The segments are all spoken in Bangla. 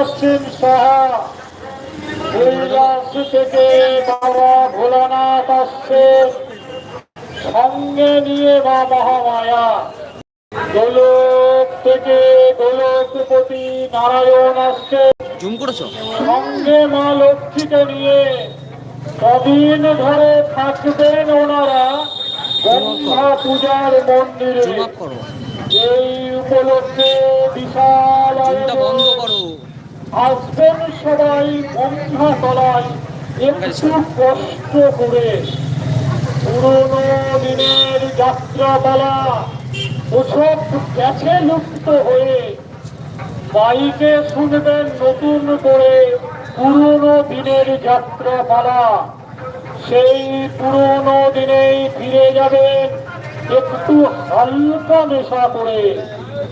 আসছেন সাহা কৈলাস থেকে বাবা ভোলানাথ আসছে। সঙ্গে নিয়ে মা মহামায়া। গোলক থেকে গোলকপতি নারায়ণ আসছে। জুম করেছ? সঙ্গে মা লক্ষ্মীকে নিয়ে কদিন ধরে থাকবেন ওনারা গঙ্গা পূজার মন্দিরে। এই উপলক্ষে বিশাল বন্ধ করো। আসবেন সবাই গঙ্গা তলায় একটু কষ্ট করে। পুরোনো দিনের যাত্রাপালা ওসব গেছে লুপ্ত হয়ে। বাইকে শুনবেন নতুন করে পুরোনো দিনের যাত্রাপালা। সেই পুরোনো দিনেই ফিরে যাবেন একটু হালকা নেশা করে।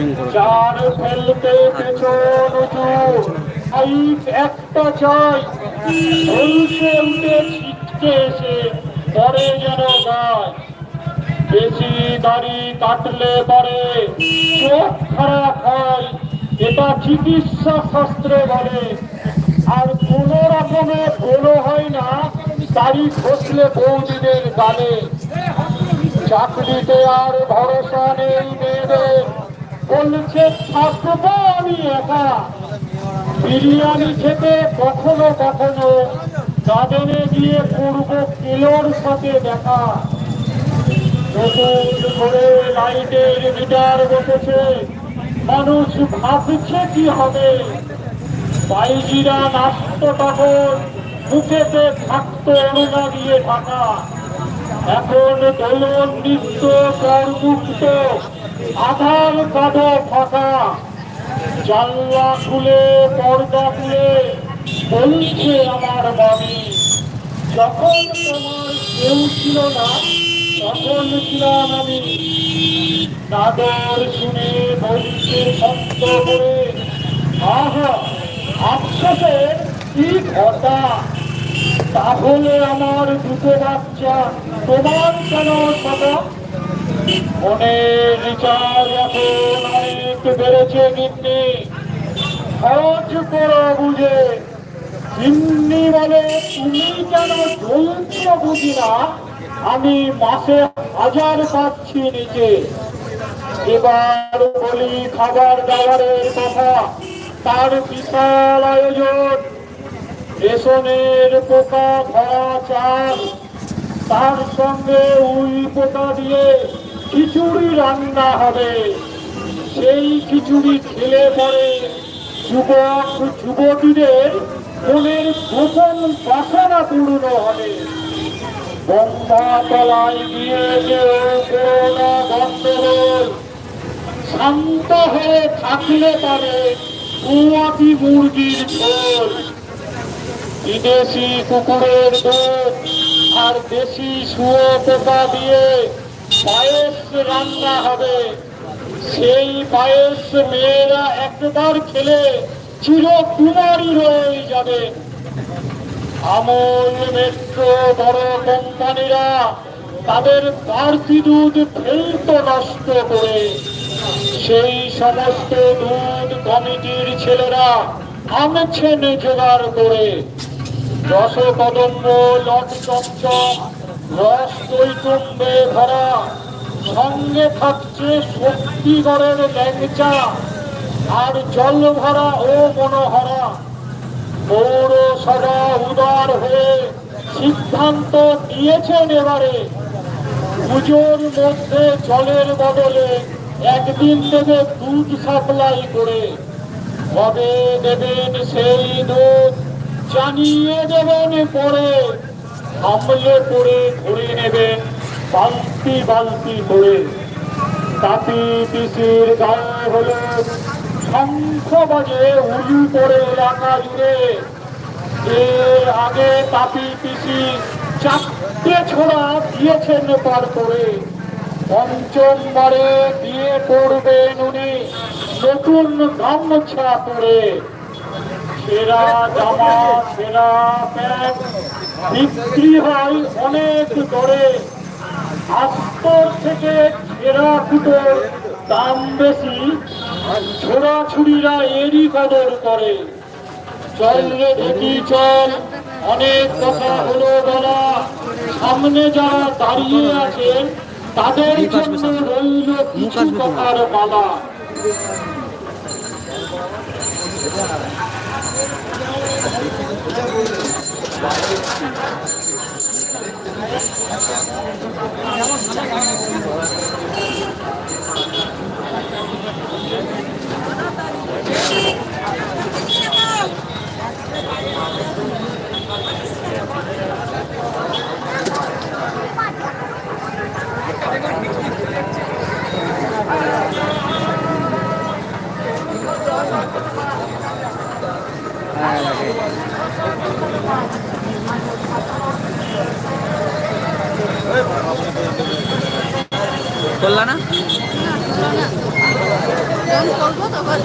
চার গায় বেশি দাড়ি কাটলে পরে চোখ খারাপ হয়। এটা চিকিৎসা শাস্ত্রে বলে। আর কোন রকমে হয় না। দাড়ি খসলে বৌদিদের গালে। চাকরিতে আর ভরসা নেই মেয়েদের। বলছে, থাকব আমি একা। বিরিয়ানি খেতে কখনো কখনো গার্ডেনে গিয়ে করব কিলোর সাথে দেখা। নতুন করে লাইটের বসেছে। মানুষ ভাবছে কি হবে? বাইজিরা তখন দিয়ে এখন দোলন করমুক্ত আধার কাঁধে ফাঁকা। জানলা খুলে, পর্দা খুলে বলছে আমার বাড়ি। যখন তোমার কেউ ছিল না, তখন ছিলাম আমি। নাদর শুনে বলছে শব্দ করে, আহা, আফসোসের কি ঘটা? তাহলে আমার দুটো বাচ্চা, তোমার কেন সদা অনেক আমি মাসে হাজার পাচ্ছি নিচে। এবার বলি খাবার দাবারের কথা, তার বিশাল আয়োজন। রেশনের পোকা ভরা চাল, তার সঙ্গে উই পোকা দিয়ে খিচুড়ি রান্না হবে। সেই খিচুড়ি খেলে পরে যুবক, যুবতীদের মনের গোপন বাসনা পূর্ণ হবে। গঙ্গা তলায় গিয়ে কেউ শান্ত হয়ে থাকলে পারে কুয়াতি মুরগির ঝোল। বিদেশি কুকুরের দুধ আর দেশি শুয়ো পোকা দিয়ে পায়েস রান্না হবে। সেই পায়েস মেয়েরা একবার খেলে চিরকুমারী রয়ে যাবে। আমল মেট্রো বড় কোম্পানিরা তাদের বাড়তি দুধ ফেলতো নষ্ট করে। সেই সমস্ত দুধ কমিটির ছেলেরা আনছেন জোগাড় করে। রস কদম্ব লট চমচম রস কৈটুম্বে ভরা, সঙ্গে থাকছে শক্তিগড়ের ল্যাংচা আর জল ভরা ও মনোহরা। পৌরসভা উদার হয়ে সিদ্ধান্ত নিয়েছেন এবারে। পুজোর মধ্যে জলের বদলে একদিন দেবে দুধ সাপ্লাই করে। কবে দেবেন সেই দুধ জানিয়ে দেবেন পরে। আমলে করে ধরে নেবেন, বালতি বালতি করে। তাঁতি পিসির গায়ে হলুদ শঙ্খ বাজে উলু পড়ে এলাকা জুড়ে এর আগে তাপি পিসি চারটে ছোড়া দিয়েছেন পার করে পঞ্চমবারে উনি নতুন গামছা সেরা জামা, সেরা প্যান্ট বিক্রি হয় অনেক দরে আস্তর থেকে সেরা কুটোর দাম বেশি ছোড়াছুড়িরা এরই কদর করে। চল রে দেখি, চল। অনেক কথা হলো বলা। সামনে যারা দাঁড়িয়ে আছেন, তাদের জন্য রইল কিছু কথার মালা করলা না যখন করব তখন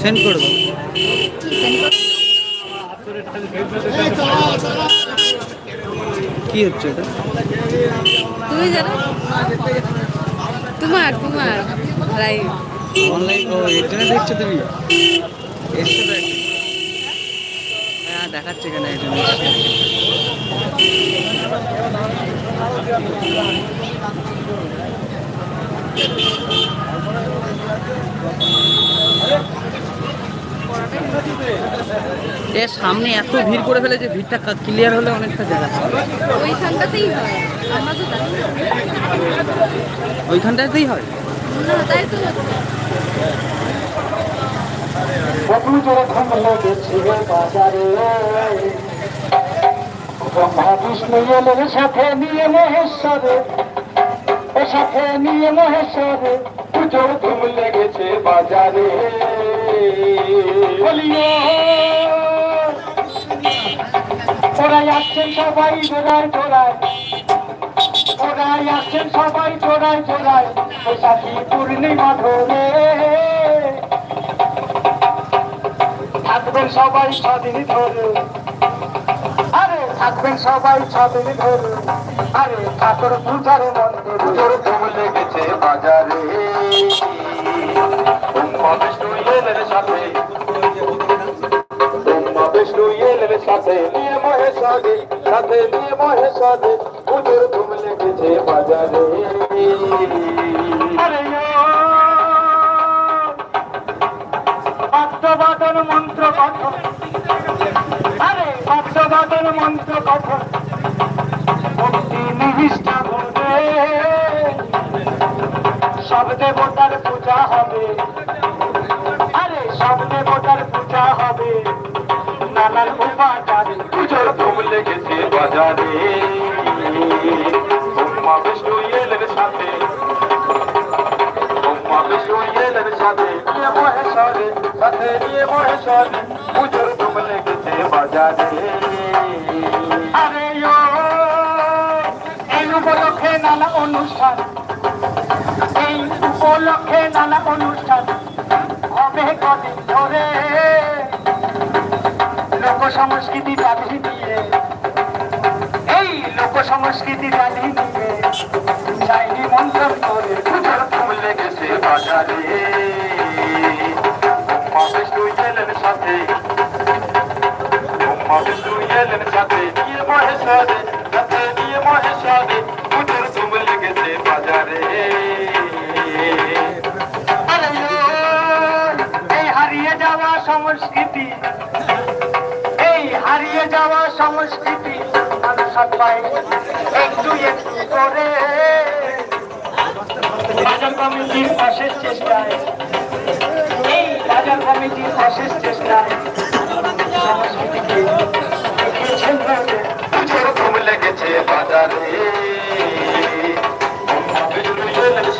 সেন্ড করে দাও। কি হচ্ছে এটা? তুমি জানো? তোমার তোমার লাইভ অনলাইন ও জন্য দেখছ তুমি। হ্যাঁ দেখাচ্ছে কেন এর সামনে এত ভিড় করে ফেলেছে ভিড়টা ক্লিয়ার হলে অনেকটা জায়গা ওইখানটাতেই হয়। আমরা তো ওইখানটাতেই হয়? না তাই তো বধু যখন লেগেছে বাজারে। ব্রহ্মা সাথে নিয়ে মহেশ্বরে। ও সাথে নিয়ে মহেশ্বরে। পুজোর ধুম লেগেছে বাজারে। বলিও, ওরাই আসছেন সবাই জোড়ায় জোড়ায়। ওরাই আসছেন সবাই জোড়ায় জোড়ায়। বৈশাখী পূর্ণিমা ধরে। থাকবেন সবাই ছদিন ধরে আরে, থাকবেন সবাই ছদিন ধরে আরে ঠাকুর পূজার মন্দির। পুজোর ধুম লেগেছে বাজারে। বিষ্ণু এলেন সাথে। বিষ্ণু এলেন সাথে। নিয়ে মহেশ্বরে সাথে নিয়ে মহেশ্বরে পুজোর ধুম লেগেছে বাজারে। বাদ্যবাদন মন্ত্র কথন আরে মন্ত্র কথন ভক্তি নিবিষ্ট ভোগে সব দেবতার পূজা হবে। আরে, সব দেবতার পূজা হবে। নানার উপাচার পুজোর ধুম লেগেছে বাজারে। বিষ্ণু এলেন সাথে সাথে নিয়ে মহেশ্বরে সাথে নিয়ে মহেশ্বরে পুজোর ধুম লেগেছে বাজারে। আরে ও এই উপলক্ষে নানা অনুষ্ঠান, এই উপলক্ষে নানা অনুষ্ঠান, হবে কদিন ধরে। লোক সংস্কৃতি জাতি দিয়ে, এই লোক সংস্কৃতি জাতি দিয়ে বাজারে মা বিষ্ণু এলেন সাথে বিষ্ণু এলেন সাথে নিয়ে মহেশ্বরে সাথে নিয়ে মহেশ্বরে পুজোর আরে এই হারিয়ে যাওয়া সংস্কৃতি, এই হারিয়ে যাওয়া সংস্কৃতি, মানুষ একটু একটু করে। বাজার কমিটির অশেষ চেষ্টায়। এই বাজার কমিটির অশেষ চেষ্টায় সংস্কৃতিকে লেগেছে বাজারে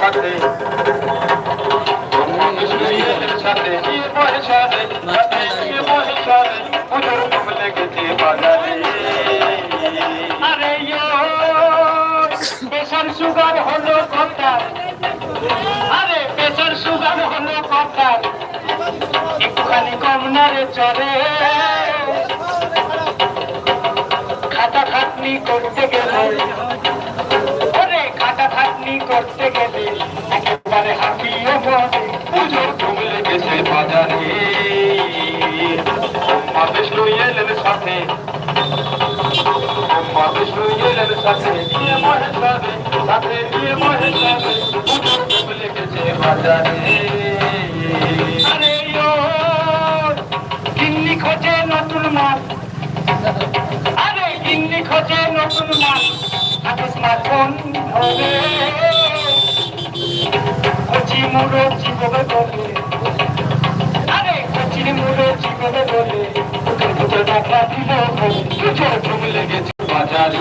সাথে সাথে সাথে ধুম লেগেছে বাজারে আরে প্রেশার সুগার হলো কথা একটুখানি কম না রে চলে খাতা খাটনি করতে গেলে, ওরে খাতা খাটনি করতে গেলে একেবারে হাঁপিয়ে পড়ে পুজোর ধুম লেগেছে বাজারে। মা বিষ্ণু, এলেন সাথে। বিষ্ণু, এলেন সাথে। নিয়ে সাথে নিয়ে লেগেছে বাজারে। মাল। আরে গিন্নি খোঁজে নতুন মাল। হাতে স্মার্টফোন কচি মুড়ো বলে। আরে কচি মুড়ো বলে। দিল লেগেছে বাজারে।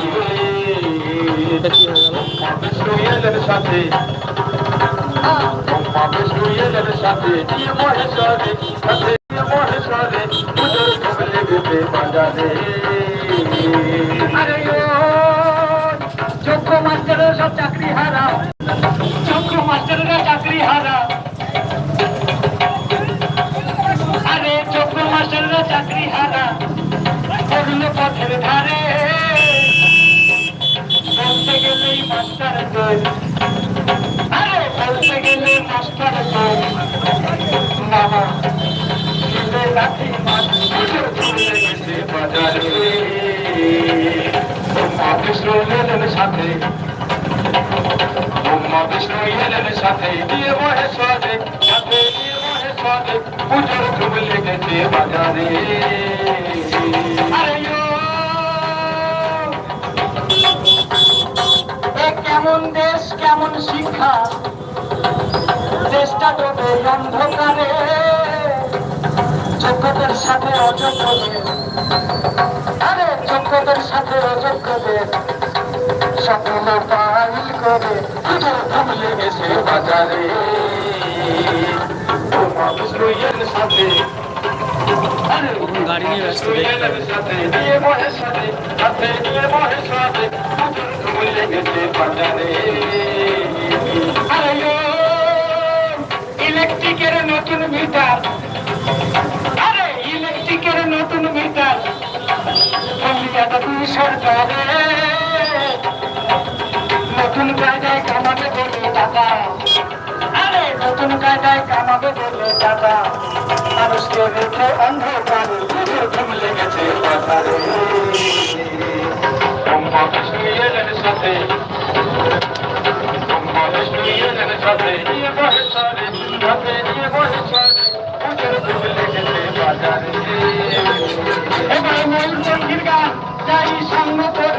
সাথে নিয়ে মহেশ্বরে সাথে নিয়ে মহেশ্বরে পুজোর ধুম লেগেছে সাথে। মা বিষ্ণু এলেন সাথে, দিয়ে মহেশ্বরে সাথে দিয়ে মহেশ্বরে পুজোর ধুম লেগেছে বাজারে। কেমন দেশ, কেমন শিক্ষা? দেশটা ডোবে অন্ধকারে। যোগ্যদের সাথে অযোগ্যদের আরে যোগ্যদের সাথে অযোগ্যদের স্বপ্ন পাইল করে ধুম লেগেছে বাজারে। সাথে গাড়ি নিয়ে ব্যস্ত সাথে দিয়ে মহের সাথে সাথে দিয়ে মহের সাথে পুজোর ধুম বাজারে। ইলেকট্রিকের নতুন মিটার। আরে ইলেকট্রিকের নতুন মিটার। কলিয়াটা তুই সরকারে নতুন কায়দায় কামাবে বলে টাকা আরে, নতুন কায়দায় কামাবে বলে টাকা মানুষকে রেখে অন্ধকারে পুজোর ধুম লেগেছে সাথে সাথে নিয়ে মহেশ্বরে সাথে নিয়ে লেগেছে বাজারে। এবার মন্দির গান, যাই সঙ্গ করে।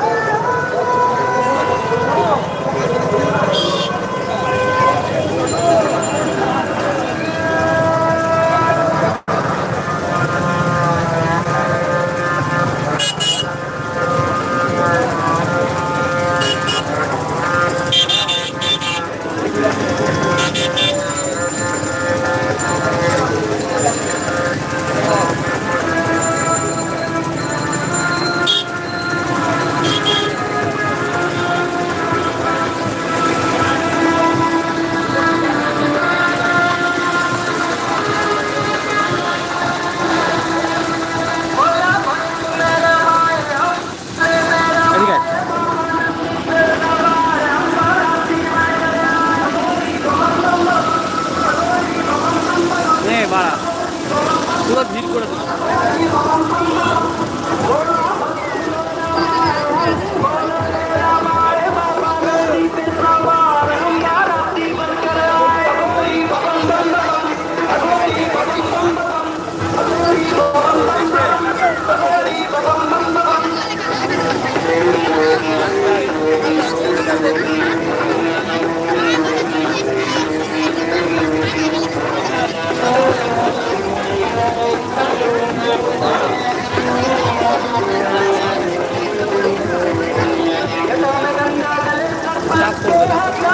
Hadi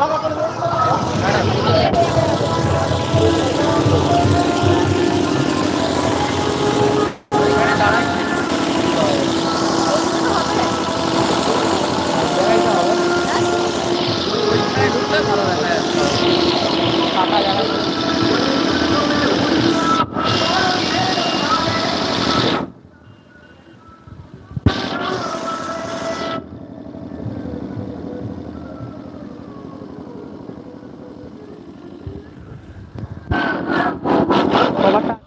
ভাগা করে có bắt